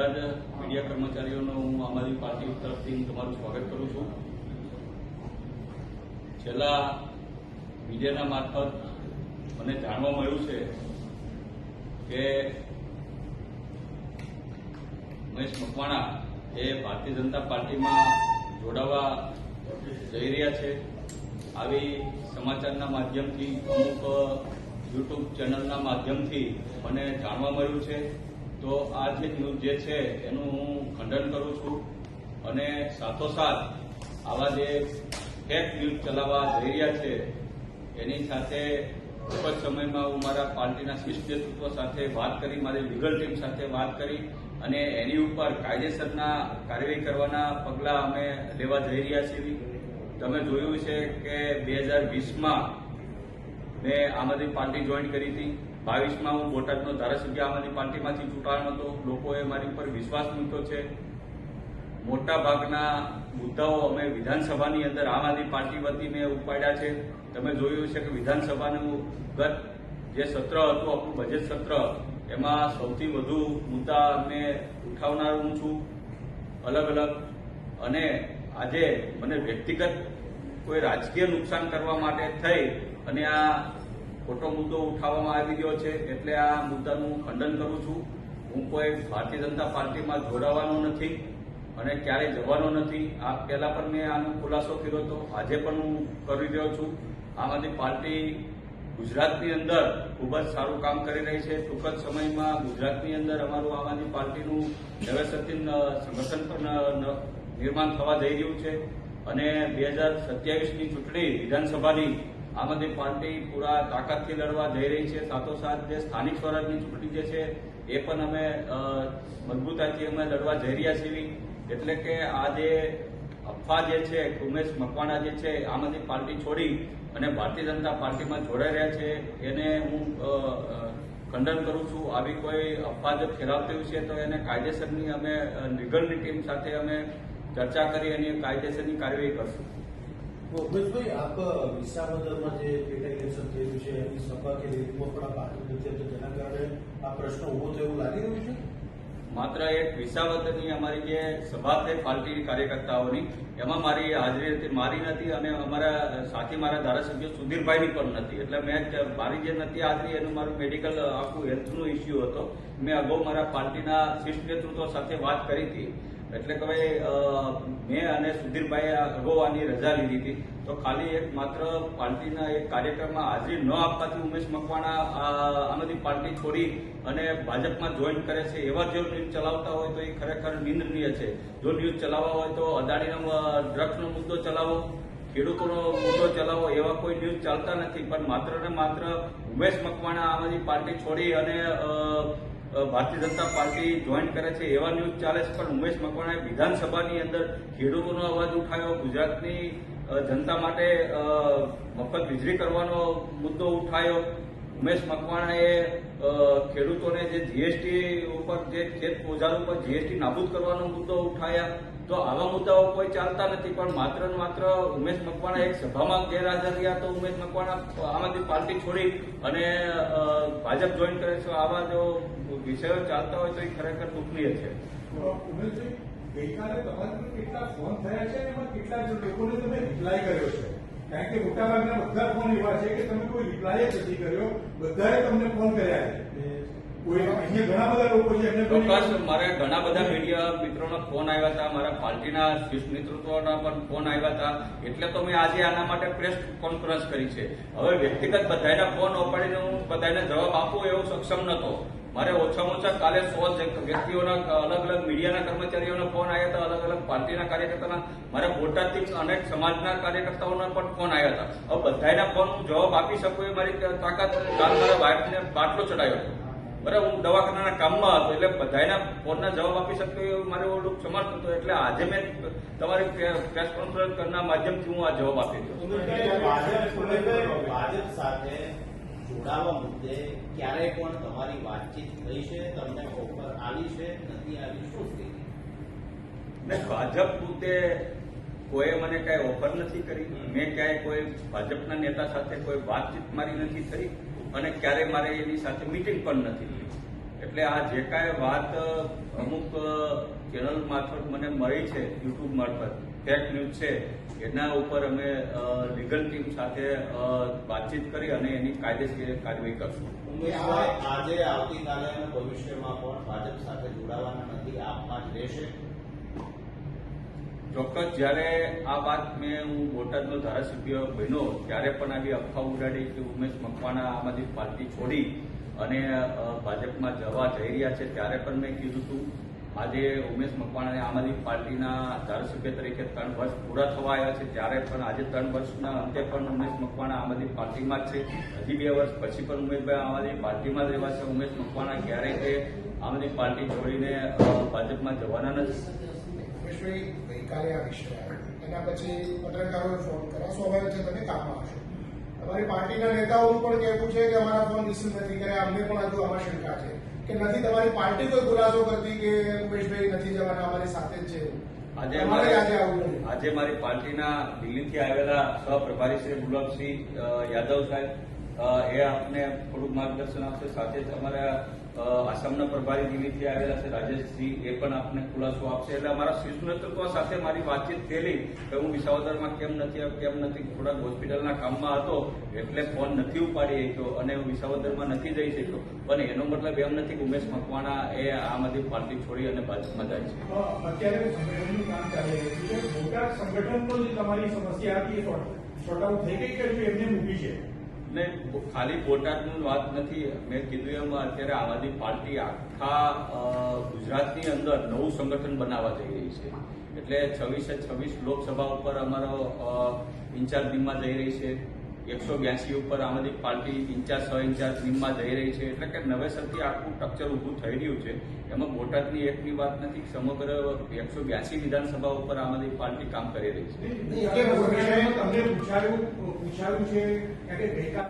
બધા જ મીડિયા કર્મચારીઓનો હું આમ આદમી પાર્ટી તરફથી તમારું સ્વાગત કરું છું. છેલ્લા મીડિયાના મારફત મને જાણવા મળ્યું છે કે મહેશ મકવાણા એ ભારતીય જનતા પાર્ટીમાં જોડાવા જઈ રહ્યા છે. આવી સમાચારના માધ્યમથી અમુક યુટ્યુબ ચેનલના માધ્યમથી મને જાણવા મળ્યું છે. તો આ જે ન્યૂઝ જે છે, એનું હું ખંડન કરું છું અને સાથોસાથ આવા જે ફેક ન્યૂઝ ચલાવવા જઈ રહ્યા છે, એની સાથે ખૂબ જ સમયમાં હું મારા પાર્ટીના શિષ્ટ નેતૃત્વ સાથે વાત કરી, મારી લીગલ ટીમ સાથે વાત કરી અને એની ઉપર કાયદેસરના કાર્યવાહી કરવાના પગલાં અમે લેવા જઈ રહ્યા છીએ. તમે જોયું છે કે બે હજાર વીસમાં મેં આમ આદમી પાર્ટી જોઈન કરી હતી. બાવીસમાં હું બોટાદનો ધારાસભ્ય આમ આદમી પાર્ટીમાંથી ચૂંટાયો હતો. લોકોએ મારી ઉપર વિશ્વાસ મૂક્યો છે. મોટા ભાગના મુદ્દાઓ અમે વિધાનસભાની અંદર આમ આદમી પાર્ટી વતી મેં ઉપાડ્યા છે. તમે જોયું છે કે વિધાનસભાનું ગત જે સત્ર હતું, આપણું બજેટ સત્ર, એમાં સૌથી વધુ મુદ્દા અમે ઉઠાવનાર હું છું. અલગ અલગ. અને આજે મને વ્યક્તિગત કોઈ રાજકીય નુકસાન કરવા માટે થઈ અને આ ખોટો મુદ્દો ઉઠાવવામાં આવી ગયો છે એટલે આ મુદ્દાનું ખંડન કરું છું. હું કોઈ ભારતીય જનતા પાર્ટીમાં જોડાવાનો નથી અને ક્યારેય જવાનો નથી. આ પહેલા પણ મેં આનો ખુલાસો કર્યો હતો. આજે પણ હું કરી રહ્યો છું. આમ આદમી પાર્ટી ગુજરાતની અંદર ખૂબ જ સારું કામ કરી રહી છે. ટૂંક જ સમયમાં ગુજરાતની અંદર અમારું આમ આદમી પાર્ટીનું નવેસરથી સંગઠન પણ નિર્માણ થવા જઈ રહ્યું છે. અને બે હજાર સત્યાવીસની ચૂંટણી વિધાનસભાની આમ પાર્ટી પૂરા તાકાતથી લડવા જઈ રહી છે. સાથોસાથ જે સ્થાનિક સ્વરાજની ચૂંટણી જે છે, એ પણ અમે મજબૂતાથી અમે લડવા જઈ રહ્યા છીએ. એટલે કે આ જે અફવા જે છે, ઉમેશ મકવાણા જે છે, આમ આદમી પાર્ટી છોડી અને ભારતીય જનતા પાર્ટીમાં જોડાઈ રહ્યા છે, એને હું ખંડન કરું છું. આવી કોઈ અફવા જો ફેલાવતી છે, તો એને કાયદેસરની અમે લીગલની ટીમ સાથે અમે ચર્ચા કરી અને કાયદેસરની કાર્યવાહી કરશું. ઉમેશભાઈ આપ વિસાવદરમાં જે પેટા છે તો તેના કારણે આ પ્રશ્ન ઊભો થયો એવું લાગી રહ્યું છે? માત્ર એક વિસાવદરની અમારી જે સભા થઈ પાર્ટીની કાર્યકર્તાઓની, એમાં મારી હાજરી હતી, મારી નથી અને અમારા સાથી, મારા ધારાસભ્ય સુધીરભાઈની પણ નથી. એટલે મેં મારી જે નથી હાજરી, એનું મારું મેડિકલ આખું હેલ્થનું ઇસ્યુ હતો. મેં અગાઉ મારા પાર્ટીના શિષ્ટ નેતૃત્વ સાથે વાત કરી હતી. એટલે કે મેં અને સુધીરભાઈએ અગાઉ આની રજા લીધી હતી. તો ખાલી એક માત્ર પાર્ટીના એક કાર્યક્રમમાં હાજરી ન આપવાથી ઉમેશ મકવાણા આમાંથી પાર્ટી છોડી અને ભાજપમાં જોઈન કરે છે, એવા જો ન્યૂઝ ચલાવતા હોય તો એ ખરેખર નિંદનીય છે. જો ન્યૂઝ ચલાવવા હોય તો અદાણીનો ડ્રગ્સનો મુદ્દો ચલાવો, ખેડૂતોનો મુદ્દો ચલાવો, એવા કોઈ ન્યૂઝ ચાલતા નથી. પણ માત્ર ને માત્ર ઉમેશ મકવાણા આમ પાર્ટી છોડી અને ભારતીય જનતા પાર્ટી જોઈન કરે છે એવા ન્યૂઝ ચાલે છે. પણ ઉમેશ મકવાણાએ વિધાનસભાની અંદર ખેડૂતોનો અવાજ ઉઠાવ્યો. ગુજરાતની જનતા માટે મફત વીજળી કરવાનો મુદ્દો ઉઠાવ્યો. ઉમેશ મકવાણાએ ખેડૂતોને જે જીએસટી ઉપર જે ખેત ઓજાર ઉપર જીએસટી નાબૂદ કરવાનો મુદ્દો ઉઠાયા, તો આવા મુદ્દાઓ કોઈ ચાલતા નથી, પણ માત્ર ને માત્ર ઉમેશ મકવાણા એક સભામાં ગેરહાજર રહ્યા તો ઉમેશ મકવાણા આમ આદમી પાર્ટી છોડી અને ભાજપ જોઈન કરે છે, આવા જો વિષયો ચાલતા હોય તો એ ખરેખર દુઃખનીય છે. ગઈકાલે તમારા કેટલા ફોન થયા છે કેટલા લોકોને તમે રિપ્લાય કર્યો છે? કારણ કે મોટાભાગના બધા ફોન એવા છે કે તમે કોઈ રિપ્લાય જ નથી કર્યો. બધાએ તમને ફોન કર્યા છે. મારે ઘણા બધા મીડિયા મિત્રોના ફોન આવ્યા હતા, મારા પાર્ટીના શીર્ષ નેતૃત્વના પણ ફોન આવ્યા હતા. એટલે તો મેં આજે આના માટે પ્રેસ કોન્ફરન્સ કરી છે. હવે વ્યક્તિગત બધાના ફોન ઉપાડીને હું બધાને જવાબ આપું એવો સક્ષમ નહોતો. મારે ઓછામાં ઓછા કાલે સો વ્યક્તિઓના અલગ અલગ મીડિયાના કર્મચારીઓના ફોન આવ્યા હતા, અલગ અલગ પાર્ટીના કાર્યકર્તાના. મારા બોટાદથી અનેક સમાજના કાર્યકર્તાઓના પણ ફોન આવ્યા હતા. હવે બધાના ફોન હું જવાબ આપી શકું એ મારી તાકાત કાલ મારા બાટલો ચડાવ્યો હતો. બરાબર હું દવાખાનાના કામમાં હતો એટલે બધાના ફોનના જવાબ આપી શકતો એવું મારે ઓલું સમર્થ હતો એટલે આજે મેં તમારી પ્રેસ કોન્ફરન્સના માધ્યમથી હું આ જવાબ આપી દઉં ભાજપ સાથે જોડાવા મુદ્દે ક્યારેય પણ તમારી વાતચીત થઈ છે? તમને ઓફર આવી છે? નથી આવી? શું ને ભાજપ મુદ્દે કોઈએ મને કાંઈ ઓફર નથી કરી મેં ક્યાંય કોઈ ભાજપના નેતા સાથે કોઈ વાતચીત મારી નથી થઈ અને ક્યારેય મારે એની સાથે મીટિંગ પણ નથી થઈ. એટલે આ જે કાંઈ વાત અમુક ચેનલ મારફત મને મળી છે યુટ્યુબ મારફત ફેક ન્યૂઝ છે એના ઉપર અમે લીગલ ટીમ સાથે વાતચીત કરી અને એની કાયદેસર કાર્યવાહી કરશું. આજે આવતીકાલે અને ભવિષ્યમાં પણ ભાજપ સાથે જોડાવાના નથી આપમાં જ રહેશે. ચોક્કસ, જ્યારે આ વાત મેં હું બોટાદનો ધારાસભ્ય બન્યો, ત્યારે પણ આવી અફવા ઉડાડી કે ઉમેશ મકવાણા આમ આદમી પાર્ટી છોડી અને ભાજપમાં જવા જઈ રહ્યા છે, ત્યારે પણ મેં કીધું હતું આજે ઉમેશ મકવાણાને આમ આદમી પાર્ટીના ધારાસભ્ય તરીકે ત્રણ વર્ષ પૂરા થવા આવ્યા છે ત્યારે પણ આજે ત્રણ વર્ષના અંતે પણ ઉમેશ મકવાણા આમ પાર્ટીમાં જ છે. હજી બે વર્ષ પછી પણ ઉમેશભાઈ આમ આદમી પાર્ટીમાં જ રહેવા છે. ઉમેશ મકવાણા ક્યારેય આમ આદમી પાર્ટી છોડીને ભાજપમાં જવાના નથી. ગઈકાલે આ વિષય આવ્યો એના પછી પત્રકારોએ ફોન કર્યા. સ્વાભાવિક છે તમે કામમાં હશો અમારી પાર્ટીના નેતાઓનું પણ કહેવું છે કે અમારા ફોન રિસીવ નથી કર્યા. અમને પણ હજુ આમાં શંકા છે કે નથી તમારી પાર્ટી કોઈ ખુલાસો કરતી કે ઉમેશભાઈ નથી જવાના અમારી સાથે જ છે આજે અમારે આજે આવું આજે મારી પાર્ટીના દિલ્હીથી આવેલા સહપ્રભારી શ્રી ગુલાબસિંહ યાદવ સાહેબ એ આપને થોડુંક માર્ગદર્શન આપશે. સાથે જ અમારા આસામના પ્રભારી દિલ્હીથી આવેલા છે રાજેશસિંહ એ પણ આપને ખુલાસો આપશે. એટલે અમારા શીર્ષ નેતૃત્વ સાથે મારી વાતચીત થયેલી કે હું વિસાવદરમાં કેમ નથી કેમ નથી, થોડાક હોસ્પિટલના કામમાં હતો, એટલે ફોન નથી ઉપાડી શક્યો અને હું વિસાવદરમાં નથી જઈ શક્યો. પણ એનો મતલબ એમ નથી કે ઉમેશ મકવાણા એ આમ આદમી પાર્ટી છોડી અને ભાજપમાં જાય છે. અત્યારે સંગઠનનો જે તમારી સમસ્યા હતી એ સોર્ટ કે એમને મૂકી છે? ને ખાલી બોટાદની વાત નથી, મેં કીધું એમ અત્યારે આમ આદમી પાર્ટી આખા ગુજરાતની અંદર નવું સંગઠન બનાવવા જઈ રહી છે. એટલે છવ્વીસે છવ્વીસ લોકસભા ઉપર અમારો ઇન્ચાર્જ ટીમમાં જઈ રહી છે. એકસો બ્યાસી ઉપર આમ આદમી પાર્ટી ઇન્ચાર્જ સહ ઇન્ચાર્જ ટીમમાં જઈ રહી છે. એટલે કે નવેસરથી આખું સ્ટ્રક્ચર ઊભું થઈ રહ્યું છે. એમાં બોટાદની એકની વાત નથી, સમગ્ર એકસો બ્યાસી વિધાનસભા ઉપર આમ આદમી પાર્ટી કામ કરી રહી છે.